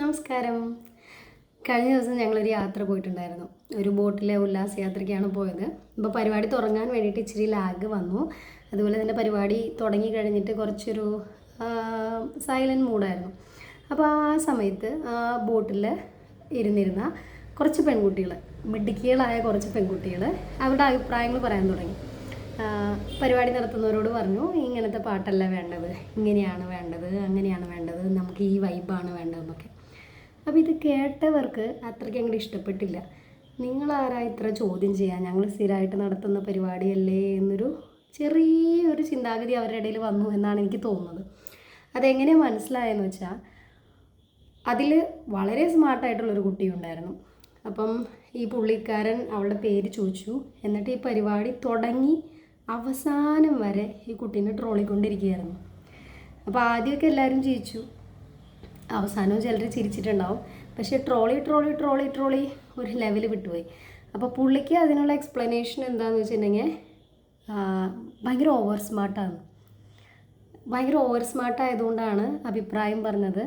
നമസ്കാരം. കഴിഞ്ഞ ദിവസം ഞങ്ങളൊരു യാത്ര പോയിട്ടുണ്ടായിരുന്നു. ഒരു ബോട്ടിലെ ഉല്ലാസ യാത്രയ്ക്കാണ് പോയത്. അപ്പോൾ പരിപാടി തുടങ്ങാൻ വേണ്ടിയിട്ട് ഇച്ചിരി ലാഗ് വന്നു. അതുപോലെ തന്നെ പരിപാടി തുടങ്ങി കഴിഞ്ഞിട്ട് കുറച്ചൊരു സൈലന്റ് മൂഡായിരുന്നു അപ്പോൾ ആ സമയത്ത് ആ ബോട്ടിൽ ഇരുന്നിരുന്ന കുറച്ച് പെൺകുട്ടികൾ മിടുക്കികളായ കുറച്ച് പെൺകുട്ടികൾ അവരുടെ അഭിപ്രായങ്ങൾ പറയാൻ തുടങ്ങി. പരിപാടി നടത്തുന്നവരോട് പറഞ്ഞു ഇങ്ങനത്തെ പാട്ടല്ല വേണ്ടത്. ഇങ്ങനെയാണ് വേണ്ടത് അങ്ങനെയാണ് വേണ്ടത്. നമുക്ക് ഈ വൈബാണ് വേണ്ടതെന്നൊക്കെ. അപ്പോൾ ഇത് കേട്ടവർക്ക് അത്രയ്ക്ക് അങ്ങോട്ട് ഇഷ്ടപ്പെട്ടില്ല. നിങ്ങളാരാ ഇത്ര ചോദ്യം ചെയ്യാൻ ഞങ്ങൾ സ്ഥിരമായിട്ട് നടത്തുന്ന പരിപാടിയല്ലേ എന്നൊരു ചെറിയൊരു ചിന്താഗതി അവരുടെ ഇടയിൽ വന്നു എന്നാണ് എനിക്ക് തോന്നുന്നത്. അതെങ്ങനെയാണ് മനസ്സിലായെന്ന് വെച്ചാൽ അതിൽ വളരെ സ്മാർട്ടായിട്ടുള്ളൊരു കുട്ടി ഉണ്ടായിരുന്നു അപ്പം ഈ പുള്ളിക്കാരൻ അവളുടെ പേര് ചോദിച്ചു. എന്നിട്ട് ഈ പരിപാടി തുടങ്ങി അവസാനം വരെ ഈ കുട്ടീനെ ട്രോളിക്കൊണ്ടിരിക്കുകയായിരുന്നു. അപ്പോൾ ആദ്യമൊക്കെ എല്ലാവരും ചിരിച്ചു. അവസാനവും ചിലർ ചിരിച്ചിട്ടുണ്ടാവും. പക്ഷേ ട്രോളി ട്രോളി ട്രോളി ട്രോളി ഒരു ലെവൽ വിട്ടുപോയി. അപ്പോൾ പുള്ളിക്ക് അതിനുള്ള എക്സ്പ്ലനേഷൻ എന്താണെന്ന് വെച്ചിട്ടുണ്ടെങ്കിൽ ഭയങ്കര ഓവർ സ്മാർട്ടാണ് ഭയങ്കര ഓവർ സ്മാർട്ട് ആയതുകൊണ്ടാണ് അഭിപ്രായം പറഞ്ഞത്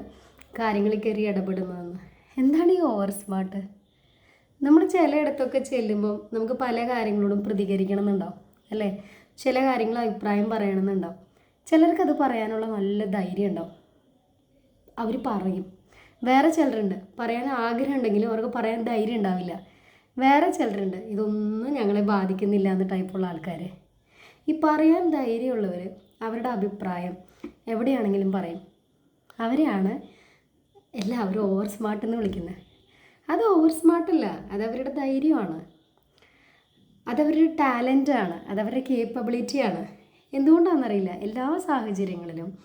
കാര്യങ്ങളിൽ കയറി ഇടപെടുന്നതെന്ന്. എന്താണ് ഈ ഓവർ സ്മാർട്ട് നമ്മൾ ചിലയിടത്തൊക്കെ ചെല്ലുമ്പോൾ നമുക്ക് പല കാര്യങ്ങളോടും പ്രതികരിക്കണം എന്നുണ്ടാവും അല്ലേ? ചില കാര്യങ്ങൾ അഭിപ്രായം പറയണമെന്നുണ്ടാവും. ചിലർക്കത് പറയാനുള്ള നല്ല ധൈര്യം ഉണ്ടാവും. അവർ പറയും. വേറെ ചിലരുണ്ട്. പറയാൻ ആഗ്രഹം ഉണ്ടെങ്കിലും അവർക്ക് പറയാൻ ധൈര്യം ഉണ്ടാവില്ല. വേറെ ചിലരുണ്ട്. ഇതൊന്നും ഞങ്ങളെ ബാധിക്കുന്നില്ല എന്ന ടൈപ്പുള്ള ആൾക്കാർ ഈ പറയാൻ ധൈര്യമുള്ളവർ അവരുടെ അഭിപ്രായം എവിടെയാണെങ്കിലും പറയും. അവരെയാണ് എല്ലാവരും ഓവർ സ്മാർട്ട് എന്ന് വിളിക്കുന്നത് അത് ഓവർ സ്മാർട്ടല്ല അത് അവരുടെ ധൈര്യമാണ്. അതവരുടെ ടാലന്റാണ് അതവരുടെ കേപ്പബിലിറ്റിയാണ് എന്തുകൊണ്ടാണെന്നറിയില്ല. എല്ലാ സാഹചര്യങ്ങളിലും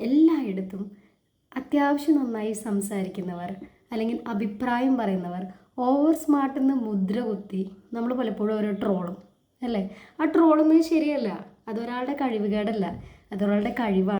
എല്ലായിടത്തും അത്യാവശ്യം നന്നായി സംസാരിക്കുന്നവർ അല്ലെങ്കിൽ അഭിപ്രായം പറയുന്നവർ ഓവർ സ്മാർട്ട് എന്ന് മുദ്ര കുത്തി നമ്മൾ പലപ്പോഴും ഓരോ ട്രോളും അല്ലേ? ആ ട്രോളൊന്നും ശരിയല്ല. അതൊരാളുടെ കഴിവുകേടല്ല. അതൊരാളുടെ കഴിവാണ്.